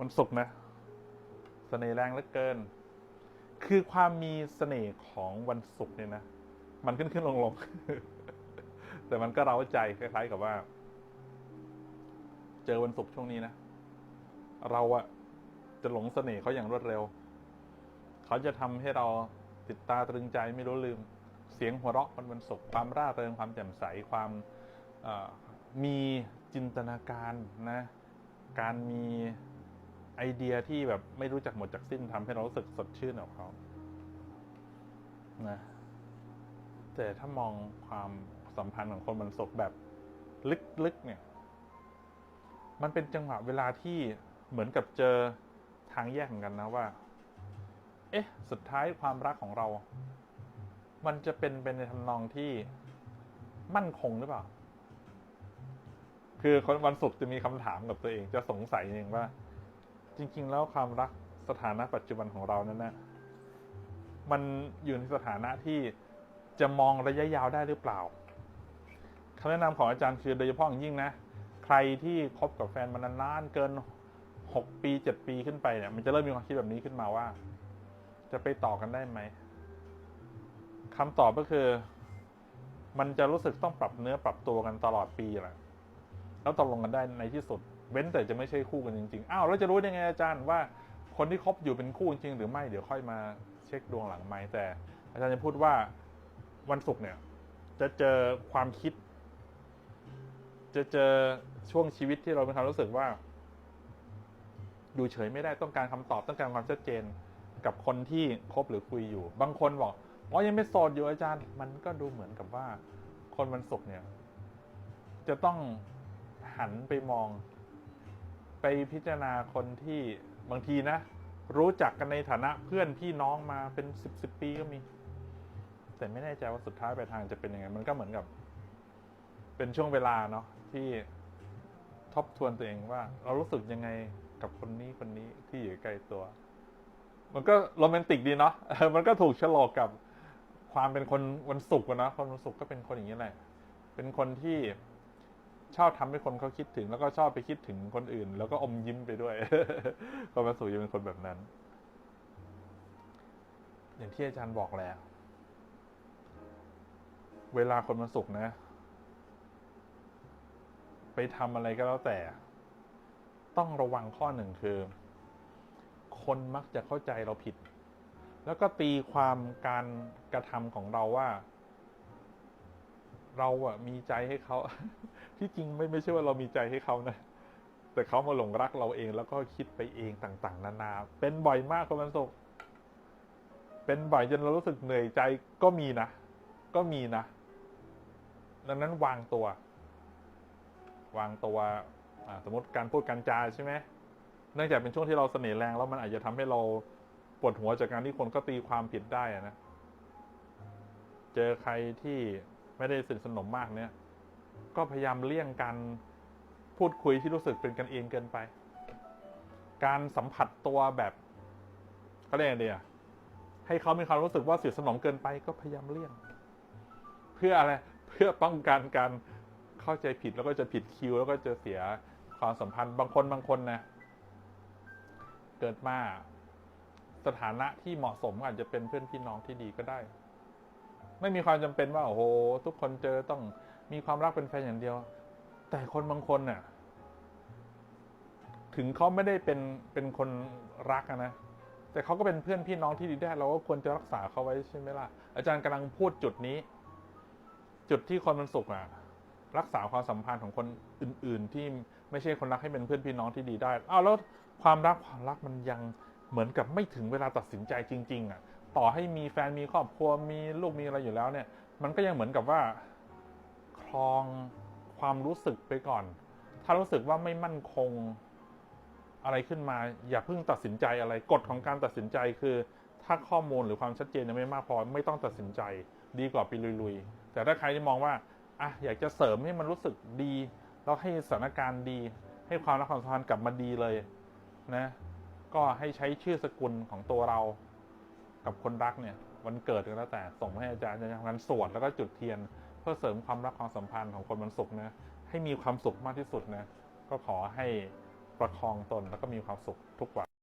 วันศุกร์นะเสน่ห์แรงเหลือเกิน คือความมีเสน่ห์ของวันศุกร์เนี่ยนะ มันขึ้นขึ้นลงลง แต่มันก็เร้าใจคล้ายๆกับว่า เจอวันศุกร์ช่วงนี้นะ เราอะจะหลงเสน่ห์เขาอย่างรวดเร็ว เขาจะทำให้เราติดตาตรึงใจไม่รู้ลืม เสียงหัวเราะวันวันศุกร์ความร่าเริงความแจ่มใสความมีจินตนาการนะ การมี ไอเดียที่แบบไม่รู้จักหมดจากสิ้นทำให้เรารู้สึกสดชื่นกับเขานะแต่ถ้ามองความสัมพันธ์ของคนมันศกแบบลึกๆเนี่ย มันเป็นจังหวะเวลาที่เหมือนกับเจอทางแยกเหมือนกันนะว่า เอ๊ะ สุดท้ายความรักของเรา มันจะเป็นเป็นในทำนองที่มั่นคงหรือเปล่า คือคนวันศุกร์จะมีคำถามกับตัวเอง จะสงสัยเองว่า จริง ๆ แล้วความรักสถานะปัจจุบันของเรานั้นนะมันอยู่ในสถานะที่จะมองระยะยาวได้หรือเปล่าคำแนะนำของอาจารย์คือโดยเฉพาะอย่างยิ่งนะใครที่คบกับแฟนมานานๆเกินหกปีเจ็ดปีขึ้นไปเนี่ย มันจะเริ่มมีความคิดแบบนี้ขึ้นมาว่า จะไปต่อกันได้ไหมคำตอบก็คือ มันจะรู้สึกต้องปรับเนื้อปรับตัวกันตลอดปีแหละแล้วตกลงกันได้ในที่สุด เว้นแต่จะไม่ใช่คู่กันจริงๆ อ้าวแล้วจะรู้ยังไงอาจารย์ว่าคนที่คบอยู่เป็นคู่จริงหรือไม่เดี๋ยวค่อยมาเช็คดวงหลังไม่แต่ อาจารย์จะพูดว่าวันศุกร์เนี่ย จะเจอความคิด จะเจอช่วงชีวิตที่เรามีความรู้สึกว่าอยู่เฉยไม่ได้ต้องการคำตอบต้องการความชัดเจนกับคนที่คบหรือคุยอยู่ บางคนบอกอ๋อยังไม่โสดอยู่อาจารย์ มันก็ดูเหมือนกับว่า คนวันศุกร์เนี่ย จะต้องหันไปมอง ไปพิจารณาคนที่บางทีนะ รู้จักกันในฐานะเพื่อนพี่น้องมาเป็นสิบสิบปีก็มี แต่ไม่แน่ใจว่าสุดท้ายปลายทางจะเป็นยังไง มันก็เหมือนกับ เป็นช่วงเวลาเนาะที่ทบทวนตัวเองว่า เรารู้สึกยังไงกับคนนี้คนนี้ที่อยู่ใกล้ตัว มันก็โรแมนติกดีเนาะมันก็ถูกฉลกกับความเป็นคนวันศุกร์นะคนวันศุกร์ก็เป็นคนอย่างนี้แหละ เป็นคนที่ ชอบทำให้คนเขาคิดถึง แล้วก็ชอบไปคิดถึงคนอื่น แล้วก็อมยิ้มไปด้วยคนวันศุกร์จะเป็นคนแบบนั้น อย่างที่อาจารย์บอกแล้ว เวลาคนวันศุกร์นะ ไปทำอะไรก็แล้วแต่ ต้องระวังข้อหนึ่งคือ คนมักจะเข้าใจเราผิด แล้วก็ตีความการกระทำของเราว่า เราอะมีใจให้เขา ที่จริงไม่ไม่ใช่ว่าเรามีใจให้เขานะ แต่เขามาหลงรักเราเองแล้วก็คิดไปเองต่างๆ นานา เป็นบ่อยมากคนวันศุกร์เป็นบ่อยจนเรารู้สึกเหนื่อยใจก็มีนะ ก็มีนะ ดังนั้นวางตัว วางตัวอ่าสมมติการพูดการจาใช่ไหมเนื่องจากเป็นช่วงที่เราเสน่ห์แรงแล้วมันอาจจะทำให้เราปวดหัวจากการที่คนก็ตีความผิดได้อะนะ เจอใครที่ ไม่ได้สนิทสนมมากเนี่ย ก็พยายามเลี่ยงการพูดคุยที่รู้สึกเป็นกันเองเกินไป การสัมผัสตัวแบบเขาเรียกอะไรดีอะให้เขามีความรู้สึกว่าสนิทสนมเกินไป ก็พยายามเลี่ยง เพื่ออะไร เพื่อป้องกันการเข้าใจผิดแล้วก็จะผิดคิว แล้วก็จะเสียความสัมพันธ์บางคนบางคนนะเกิดมาสถานะที่เหมาะสมอาจจะเป็นเพื่อนพี่น้องที่ดีก็ได้ ไม่มีความจำเป็นว่าโอ้โหทุกคนเจอต้องมีความรักเป็นแฟนอย่างเดียว แต่คนบางคนน่ะ ถึงเขาไม่ได้เป็นเป็นคนรักนะแต่เขาก็เป็นเพื่อนพี่น้องที่ดีได้เราก็ควรจะรักษาเขาไว้ใช่ไหมล่ะอาจารย์กำลังพูดจุดนี้ จุดที่คนมันสุขอะ รักษาความสัมพันธ์ของคนอื่น ๆ ที่ไม่ใช่คนรักให้เป็นเพื่อนพี่น้องที่ดีได้อ้าวแล้วความรักความรักมันยังเหมือนกับไม่ถึงเวลาตัดสินใจจริง ๆ อะ ต่อให้มีแฟนมีครอบครัวมีลูกมีอะไรอยู่แล้วเนี่ย มันก็ยังเหมือนกับว่าครองความรู้สึกไปก่อน ถ้ารู้สึกว่าไม่มั่นคงอะไรขึ้นมา อย่าเพิ่งตัดสินใจอะไรกฎของการตัดสินใจคือ ถ้าข้อมูลหรือความชัดเจนยังไม่มากพอไม่ต้องตัดสินใจ ดีกว่าไปลุยๆ แต่ถ้าใครที่มองว่าอะอยากจะเสริมให้มันรู้สึกดีแล้วให้สถานการณ์ดี ให้ความรักความสัมพันธ์กลับมาดีเลยนะก็ให้ใช้ชื่อสกุลของตัวเรา กับคนรักเนี่ยวันเกิดก็แล้วแต่ส่งให้อาจารย์อาจารย์จะทำการสวดแล้วก็จุดเทียน เพื่อเสริมความรักความสัมพันธ์ของคนวันศุกร์นะให้มีความสุขมากที่สุดนะก็ขอให้ประคองตนแล้วก็มีความสุขทุกวัน